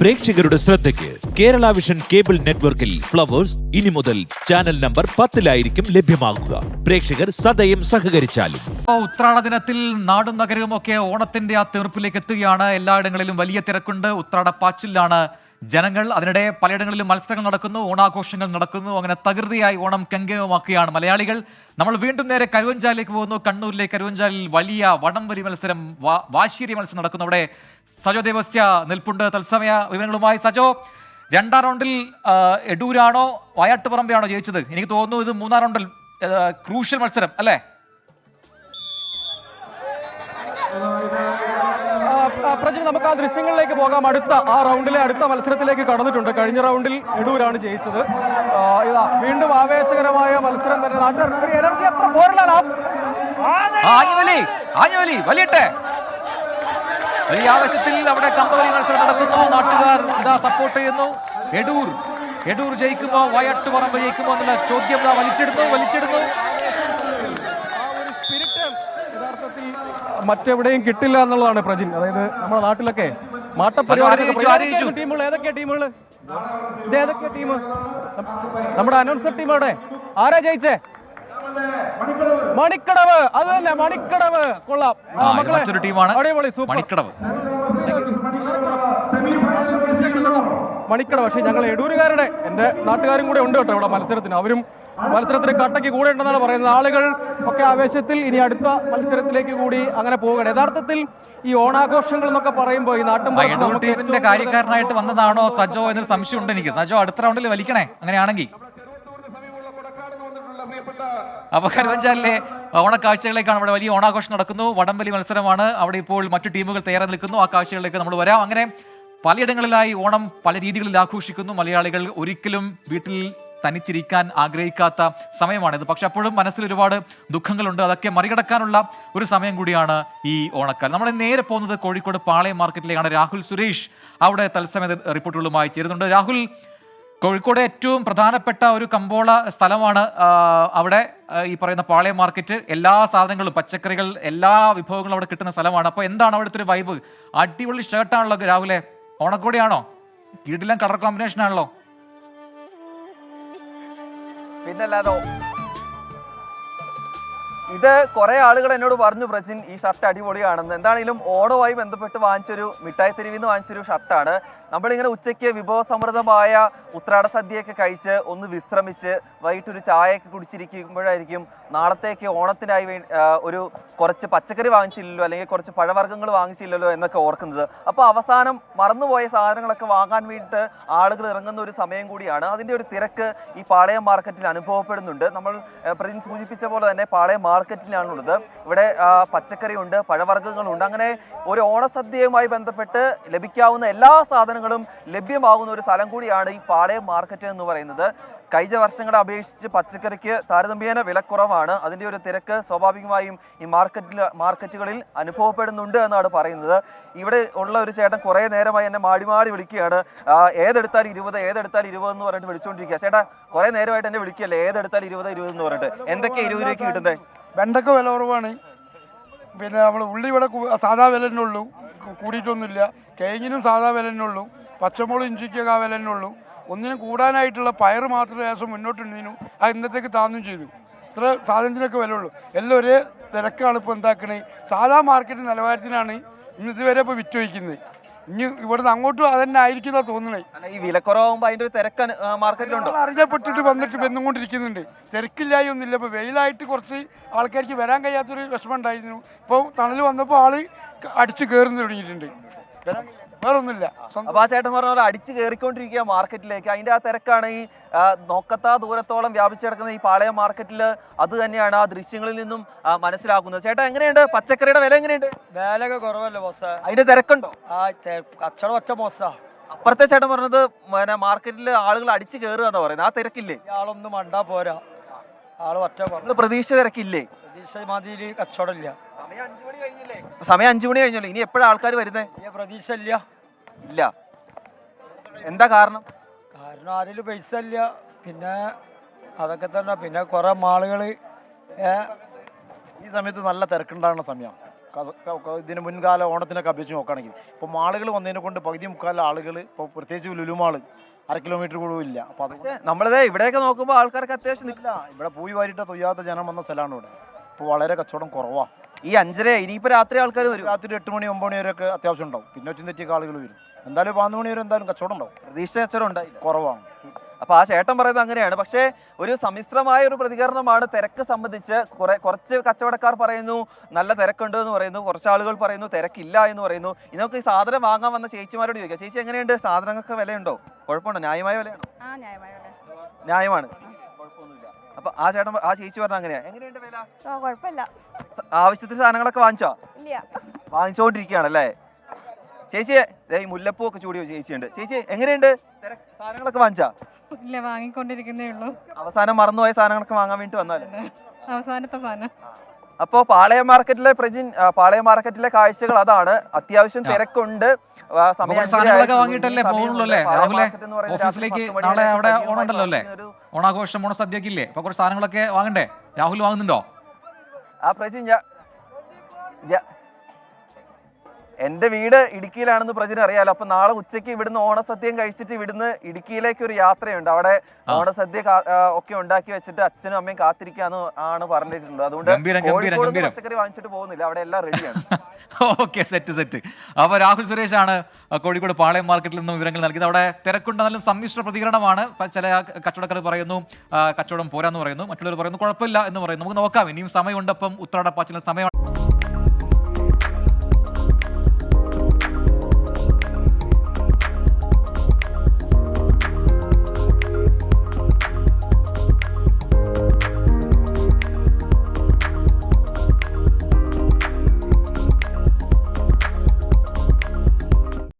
പ്രേക്ഷകരുടെ ശ്രദ്ധയ്ക്ക് Kerala vision cable നെറ്റ്വർക്കിൽ ഫ്ലവേഴ്സ് ഇനി മുതൽ ചാനൽ നമ്പർ പത്തിലായിരിക്കും ലഭ്യമാകുക. പ്രേക്ഷകർ സദയം സഹകരിച്ചാലും. ഉത്രാട ദിനത്തിൽ നാടും നഗരവും ഒക്കെ ഓണത്തിന്റെ ആ തീർപ്പിലേക്ക് എത്തുകയാണ്. എല്ലായിടങ്ങളിലും വലിയ തിരക്കുണ്ട്. ഉത്രാട പാച്ചിലാണ് ജനങ്ങൾ അതിനിടെ പലയിടങ്ങളിലും മത്സരങ്ങൾ നടക്കുന്നു ഓണാഘോഷങ്ങൾ നടക്കുന്നു. അങ്ങനെ തകൃതിയായി ഓണം കെങ്കേമമാക്കുകയാണ് മലയാളികൾ. നമ്മൾ വീണ്ടും നേരെ കരുവഞ്ചാലിലേക്ക് പോകുന്നു. കണ്ണൂരിലെ കരുവഞ്ചാലിൽ വലിയ വടംവലി മത്സരം വാ- വാശിയേറിയ മത്സരം നടക്കുന്നു. അവിടെ സജോ ദേവസ്യ നിൽപ്പുണ്ട്. തത്സമയ വിവരങ്ങളുമായി സജോ. രണ്ടാം റൗണ്ടിൽ എടൂരാണോ വയാട്ടുപറമ്പയാണോ ജയിച്ചത്? എനിക്ക് തോന്നുന്നു ഇത് മൂന്നാം റൗണ്ടിൽ ക്രൂഷ്യൽ മത്സരം അല്ലേ? ആ, പ്രജിൻ നമുക്ക് ആ ദൃശ്യങ്ങളിലേക്ക് പോകാം. അടുത്ത ആ റൗണ്ടിലെ അടുത്ത മത്സരത്തിലേക്ക് കടന്നിട്ടുണ്ട്. കഴിഞ്ഞ റൗണ്ടിൽ എടൂരാണ് ജയിച്ചത്. ഇതാ വീണ്ടും ആവേശകരമായ മത്സരം തന്നെ. നാട്ടുകാർ എനർജി അത്ര പോരലാ ആഞ്ഞവലി ആഞ്ഞവലി ആവശ്യത്തിൽ അവിടെ കമ്പവലി മത്സരം നടക്കുന്നു. നാട്ടുകാർ ഇതാ സപ്പോർട്ട് ചെയ്യുന്നു. എടൂർ എടൂർ ജയിക്കുമോ വയട്ട് പറമ്പ് ജയിക്കുമോ എന്നുള്ള ചോദ്യം വലിച്ചെടുത്തു വലിച്ചെടുത്തു ആ ഒരു സ്പിരിറ്റ് യഥാർത്ഥത്തിൽ മറ്റെവിടെയും കിട്ടില്ല എന്നുള്ളതാണ് പ്രജിൻ. അതായത് നമ്മുടെ നാട്ടിലൊക്കെ. ടീമുകൾ ടീമുകൾ ഇത് ടീം നമ്മുടെ അനൗൺസർ ടീം അവിടെ. ആരാ ജയിച്ചേ? മണിക്കടവ്. അത് തന്നെ മണിക്കടവ്. കൊള്ളാം. മക്കളെ, മറ്റൊരു ടീമാണ്. അടിപൊളി സൂപ്പർ. മണിക്കടവ്. മണിക്കട പക്ഷേ ഞങ്ങൾ എടൂരുകാരുടെ എന്റെ നാട്ടുകാരും കൂടെ ഉണ്ട് കേട്ടോ ഇവിടെ മത്സരത്തിന്. അവരും മത്സരത്തിന് കട്ടയ്ക്ക് കൂടെ ഉണ്ടെന്നാണ് പറയുന്നത്. ആളുകൾ ഒക്കെ ആവേശത്തിൽ ഇനി അടുത്ത മത്സരത്തിലേക്ക് കൂടി അങ്ങനെ പോവുകയാണ് യഥാർത്ഥത്തിൽ ഈ ഓണാഘോഷങ്ങൾ എന്നൊക്കെ പറയുമ്പോൾ ഈ നാട്ടും ടീമിന്റെ കാര്യക്കാരനായിട്ട് വന്നതാണോ സജോ എന്നൊരു സംശയമുണ്ട് എനിക്ക്. സജോ അടുത്ത റൗണ്ടിൽ വലിക്കണേ. അങ്ങനെയാണെങ്കിൽ. അപ്പൊ കരുവഞ്ചാലിലെ ഓണക്കാഴ്ചകളിലേക്കാണ് അവിടെ വലിയ ഓണാഘോഷം നടക്കുന്നു. വടംവലി മത്സരമാണ്. അവിടെ ഇപ്പോൾ മറ്റു ടീമുകൾ തയ്യാറായി നിൽക്കുന്നു. ആ കാഴ്ചകളിലേക്ക് നമ്മൾ വരാം. അങ്ങനെ പലയിടങ്ങളിലായി ഓണം പല രീതികളിൽ ആഘോഷിക്കുന്നു. മലയാളികൾ ഒരിക്കലും വീട്ടിൽ തനിച്ചിരിക്കാൻ ആഗ്രഹിക്കാത്ത സമയമാണിത് പക്ഷെ അപ്പോഴും മനസ്സിൽ ഒരുപാട് ദുഃഖങ്ങളുണ്ട്. അതൊക്കെ മറികടക്കാനുള്ള ഒരു സമയം കൂടിയാണ് ഈ ഓണക്കാലം. നമ്മൾ നേരെ പോകുന്നത് കോഴിക്കോട് പാളയം മാർക്കറ്റിലേക്കാണ് രാഹുൽ സുരേഷ് അവിടെ തത്സമയ റിപ്പോർട്ടുകളുമായി ചേരുന്നുണ്ട്. രാഹുൽ കോഴിക്കോട് ഏറ്റവും പ്രധാനപ്പെട്ട ഒരു കമ്പോള സ്ഥലമാണ് അവിടെ ഈ പറയുന്ന പാളയം മാർക്കറ്റ്. എല്ലാ സാധനങ്ങളും പച്ചക്കറികൾ എല്ലാ വിഭവങ്ങളും അവിടെ കിട്ടുന്ന സ്ഥലമാണ്. അപ്പോൾ എന്താണ് അവിടുത്തെ ഒരു വൈബ് അടിപൊളി ഷർട്ടാണല്ലോ രാഹുലെ. ഓണക്കോടിയാണോ? കീടിലും കളർ കോമ്പിനേഷൻ ആണല്ലോ. പിന്നല്ലാതോ ഇത് കുറെ ആളുകൾ എന്നോട് പറഞ്ഞു പ്രജിൻ ഈ ഷർട്ട് അടിപൊളിയാണെന്ന്. എന്താണെങ്കിലും ഓണവുമായി ബന്ധപ്പെട്ട് വാങ്ങിച്ചൊരു മിഠായി തെരുവിൽ നിന്ന് വാങ്ങിച്ചൊരു ഷർട്ടാണ്. നമ്മളിങ്ങനെ ഉച്ചയ്ക്ക് വിഭവസമൃദ്ധമായ ഉത്രാട സദ്യയൊക്കെ കഴിച്ച് ഒന്ന് വിശ്രമിച്ച് വൈകിട്ട് ഒരു ചായയൊക്കെ കുടിച്ചിരിക്കുമ്പോഴായിരിക്കും നാളത്തേക്ക് ഓണത്തിനായി ഒരു കുറച്ച് പച്ചക്കറി വാങ്ങിച്ചില്ലല്ലോ അല്ലെങ്കിൽ കുറച്ച് പഴവർഗങ്ങൾ വാങ്ങിച്ചില്ലല്ലോ എന്നൊക്കെ ഓർക്കുന്നത്. അപ്പോൾ അവസാനം മറന്നുപോയ സാധനങ്ങളൊക്കെ വാങ്ങാൻ വേണ്ടിയിട്ട് ആളുകൾ ഇറങ്ങുന്ന ഒരു സമയം കൂടിയാണ്. അതിന്റെ ഒരു തിരക്ക് ഈ പാളയം മാർക്കറ്റിൽ അനുഭവപ്പെടുന്നുണ്ട്. നമ്മൾ പ്രതിനിധി സൂചിപ്പിച്ച പോലെ തന്നെ പാളയം മാർക്കറ്റിലാണുള്ളത്. ഇവിടെ പച്ചക്കറിയുണ്ട് പഴവർഗങ്ങളുണ്ട്. അങ്ങനെ ഒരു ഓണസദ്യയുമായി ബന്ധപ്പെട്ട് ലഭിക്കാവുന്ന എല്ലാ സാധനങ്ങളും ലഭ്യമാകുന്ന ഒരു സ്ഥലം കൂടിയാണ് ഈ പാളയം മാർക്കറ്റ് എന്ന് പറയുന്നത്. കഴിഞ്ഞ വർഷങ്ങളെ അപേക്ഷിച്ച് പച്ചക്കറിക്ക് താരതമ്യേന വിലക്കുറവാണ്. അതിന്റെ ഒരു തിരക്ക് സ്വാഭാവികമായും ഈ മാർക്കറ്റിൽ മാർക്കറ്റുകളിൽ അനുഭവപ്പെടുന്നുണ്ട് എന്നാണ് പറയുന്നത്. ഇവിടെ ഉള്ള ഒരു ചേട്ടൻ കുറേ നേരമായി എന്നെ മാടി മാടി വിളിക്കുകയാണ്. ഏതെടുത്താൽ ഇരുപത് ഏതെടുത്താൽ ഇരുപത് എന്ന് പറഞ്ഞിട്ട് വിളിച്ചുകൊണ്ടിരിക്കുക ചേട്ടാ കുറേ നേരമായിട്ട് എന്നെ വിളിക്കുകയല്ലേ? ഏതെടുത്താൽ ഇരുപത് ഇരുപത് എന്ന് പറഞ്ഞിട്ട്. എന്തൊക്കെ ഇരുപത് രൂപയ്ക്ക് കിട്ടുന്നത്? വെണ്ടക്ക വില കുറവാണ്. പിന്നെ നമ്മൾ ഉള്ളി ഇവിടെ സാധാ വില തന്നെ ഉള്ളൂ. കൂടിയിട്ടൊന്നുമില്ല. കേഞ്ഞിനും സാധാ വില തന്നെ ഉള്ളൂ. പച്ചമുളക് ഇഞ്ചിക്കൊക്കെ ആ വില തന്നെ ഉള്ളൂ. ഒന്നിനും കൂടാനായിട്ടുള്ള പയർ മാത്രം ലേശം മുന്നോട്ടുണ്ടീനു ആ ഇന്നത്തേക്ക് താന്നും ചെയ്തു. ഇത്ര സാധനത്തിനൊക്കെ വില ഉള്ളൂ. എല്ലാം ഒരേ തിരക്കാണ് ഇപ്പോൾ എന്താക്കണേ. സാധാ മാർക്കറ്റ് നിലവാരത്തിനാണ് ഇന്ന് ഇതുവരെ ഇപ്പോൾ വിറ്റ് വയ്ക്കുന്നത് ഇനി ഇവിടുന്ന് അങ്ങോട്ടും അതന്നെ ആയിരിക്കുന്ന തോന്നണേ. അല്ല ഈ വിലക്കുറവാകുമ്പോ അതിന്റെ ഒരു തിരക്ക് അനു- ആ, മാർക്കറ്റിലുണ്ടോ? ഞങ്ങൾ അറിഞ്ഞപ്പെട്ടിട്ട് വന്നിട്ട് വന്നുകൊണ്ടിരിക്കുന്നുണ്ട്. തിരക്കില്ലായി ഒന്നുമില്ല ഇപ്പോൾ വെയിലായിട്ട് കുറച്ച് ആൾക്കാർക്ക് വരാൻ കഴിയാത്തൊരു വിഷമം ഉണ്ടായിരുന്നു. ഇപ്പോൾ തണൽ വന്നപ്പോൾ ആൾ ക- അടിച്ച് കയറുന്നു തുടങ്ങിയിട്ടുണ്ട്. വരാൻ വേറെ ഒന്നുമില്ല അപ്പൊ ആ ചേട്ടൻ പറഞ്ഞ പോലെ അടിച്ചു കയറിക്കൊണ്ടിരിക്കുക മാർക്കറ്റിലേക്ക്. അതിന്റെ ആ തിരക്കാണ് ഈ നോക്കത്താ ദൂരത്തോളം വ്യാപിച്ചു കിടക്കുന്ന ഈ പാളയം മാർക്കറ്റിൽ അത് തന്നെയാണ് ആ ദൃശ്യങ്ങളിൽ നിന്നും മനസ്സിലാക്കുന്നത്. ചേട്ടാ എങ്ങനെയുണ്ട്? പച്ചക്കറിയുടെ വില എങ്ങനെയുണ്ട്? വിലയൊക്കെ കുറവല്ലേ ബോസ് അതിന്റെ തിരക്കുണ്ടോ? ആ കച്ചവടം ഒറ്റ മോശാ അപ്പുറത്തെ ചേട്ടൻ പറഞ്ഞത് പിന്നെ മാർക്കറ്റിൽ ആളുകൾ അടിച്ചു കയറുക എന്നാ പറയുന്നത്. ആ തിരക്കില്ലേ? ആളൊന്നും മണ്ടാ പോരാ. ആൾ ഒറ്റ പ്രതീക്ഷ തിരക്കില്ലേ? പ്രതീക്ഷ മാതിരി കച്ചവടം ഇല്ല. സമയം അഞ്ചു മണി കഴിഞ്ഞില്ലേ? ഇനി എപ്പോഴാണ് ആൾക്കാർ വരുന്നത്? പ്രതീക്ഷ ഇല്ല. ഇല്ല. എന്താ കാരണം? കാരണം ആരെങ്കിലും പൈസ ഇല്ല. പിന്നെ അതൊക്കെ തന്നെ. പിന്നെ കുറെ മാളുകൾ ഈ സമയത്ത് നല്ല തിരക്കുണ്ടാകുന്ന സമയം. ഇതിന് മുൻകാല ഓണത്തിനൊക്കെ അപേക്ഷിച്ച് നോക്കുകയാണെങ്കിൽ. ഇപ്പോൾ മാളുകൾ വന്നതിനെ കൊണ്ട് പകുതി മുക്കാല ആളുകൾ ഇപ്പോൾ പ്രത്യേകിച്ച് ലുലുമാൾ അര കിലോമീറ്റർ കൂടുതലും ഇല്ല. അപ്പോൾ അത് നമ്മളിത് ഇവിടെയൊക്കെ നോക്കുമ്പോൾ ആൾക്കാർക്ക് അത്യാവശ്യം നിൽക്കില്ല ഇല്ല ഇവിടെ പൂയി വാരിട്ട തൊയ്യാത്ത ജനം വന്ന സ്ഥലമാണ് ഇവിടെ. ഇപ്പോൾ വളരെ കച്ചവടം കുറവാണ് ഈ അഞ്ചര ഇനിയിപ്പോ രാത്രി ആൾക്കാർ വരും. രാത്രി എട്ട് മണി ഒമ്പത് മണി വരെ ഒക്കെ അത്യാവശ്യം ഉണ്ടാവും. പിന്നെ ഒറ്റ തെറ്റിയൊക്കെ ആളുകൾ വരും. എന്തായാലും പതിനൊന്ന് മണി വരെ എന്തായാലും കച്ചവടം ഉണ്ടാവും. പ്രതീക്ഷ കച്ചവടം ഉണ്ടായി കുറവാണ്. അപ്പൊ ആ ചേട്ടൻ പറയുന്നത് അങ്ങനെയാണ്. പക്ഷേ ഒരു സമ്മിശ്രമായ ഒരു പ്രതികരണമാണ് തിരക്ക് സംബന്ധിച്ച് കുറെ കുറച്ച് കച്ചവടക്കാർ പറയുന്നു നല്ല തിരക്കുണ്ട് എന്ന് പറയുന്നു കുറച്ച് ആളുകൾ പറയുന്നു തിരക്കില്ല എന്ന് പറയുന്നു. ഇതൊക്കെ ഈ സാധനം വാങ്ങാൻ വന്ന ചേച്ചിമാരോട് ചോദിക്കാം. ചേച്ചി എങ്ങനെയുണ്ട്? സാധനങ്ങൾക്ക് വിലയുണ്ടോ? കുഴപ്പമുണ്ടോ? ന്യായമായ വിലയാണോ? ആ ന്യായമായ വില. ന്യായമാണ്. അപ്പൊ ആ ചേട്ടൻ ആ ചേച്ചി പറഞ്ഞ അങ്ങനെയാ? എങ്ങനെയുണ്ട് വില ആ കുഴപ്പമില്ല. സ- ആവശ്യത്തിന് സാധനങ്ങളൊക്കെ വാങ്ങിച്ചോ? ഇല്ല. വാങ്ങിച്ചുകൊണ്ടിരിക്കുകയാണല്ലേ ചേച്ചിയെ ദേ ഈ മുല്ലപ്പൂ ഒക്കെ ചൂടിയോ ചേച്ചി ഉണ്ട് ചേച്ചി എങ്ങനെയുണ്ട്? തിരക്ക് സാധനങ്ങളൊക്കെ വാങ്ങിച്ചാ? ഇല്ല വാങ്ങിക്കൊണ്ടിരിക്കുന്നേ ഉള്ളൂ. അവസാനം മറന്നുപോയ സാധനങ്ങളൊക്കെ വാങ്ങാൻ വേണ്ടി വന്നാലേ അവസാനത്തെ സാധനം. അപ്പോൾ പാളയം മാർക്കറ്റിലെ പ്രജിൻ പാളയ മാർക്കറ്റിലെ കാഴ്ചകൾ അതാണ്. അത്യാവശ്യം തിരക്കുണ്ട്. വാങ്ങിയിട്ടല്ലേ അല്ലേ? ഓഫീസിലേക്ക് നാളെ അവിടെ ഓണമുണ്ടല്ലോ അല്ലേ? ഓണാഘോഷം അപ്പൊ കുറച്ച് സാധനങ്ങളൊക്കെ വാങ്ങണ്ടേ? രാഹുൽ വാങ്ങുന്നുണ്ടോ? ആ പ്രജിൻ എന്റെ വീട് ഇടുക്കിയിലാണെന്ന് പ്രജന അറിയാലോ. അപ്പൊ നാളെ ഉച്ചയ്ക്ക് ഇവിടുന്ന് ഓണസദ്യം കഴിച്ചിട്ട് ഇവിടുന്ന് ഇടുക്കിയിലേക്ക് ഒരു യാത്രയുണ്ട്. അവിടെ. ഓണസദ്യ ഒക്കെ ഉണ്ടാക്കി വെച്ചിട്ട് അച്ഛനും അമ്മയും കാത്തിരിക്കാന്ന് ആണ് പറഞ്ഞിട്ടുണ്ട് അതുകൊണ്ട്. പച്ചക്കറി വാങ്ങിച്ചിട്ട് പോകുന്നില്ല. അവിടെ എല്ലാം റെഡിയാണ് ഓക്കെ സെറ്റ് സെറ്റ്. അപ്പൊ രാഹുൽ സുരേഷ് ആണ് കോഴിക്കോട് പാളയം മാർക്കറ്റിൽ നിന്നും വിവരങ്ങൾ നൽകിയത്. അവിടെ തിരക്കുണ്ടെന്നാലും സമ്മിശ്ര പ്രതികരണമാണ്. ചില കച്ചവടക്കാർ പറയുന്നു കച്ചവടം പോരാന്ന് പറയുന്നു. മറ്റുള്ളവർ പറയുന്നു കുഴപ്പമില്ല എന്ന് പറയുന്നു. നമുക്ക് നോക്കാം. ഇനിയും സമയമുണ്ടപ്പം ഉത്രാടപ്പാച്ചിന് സമയം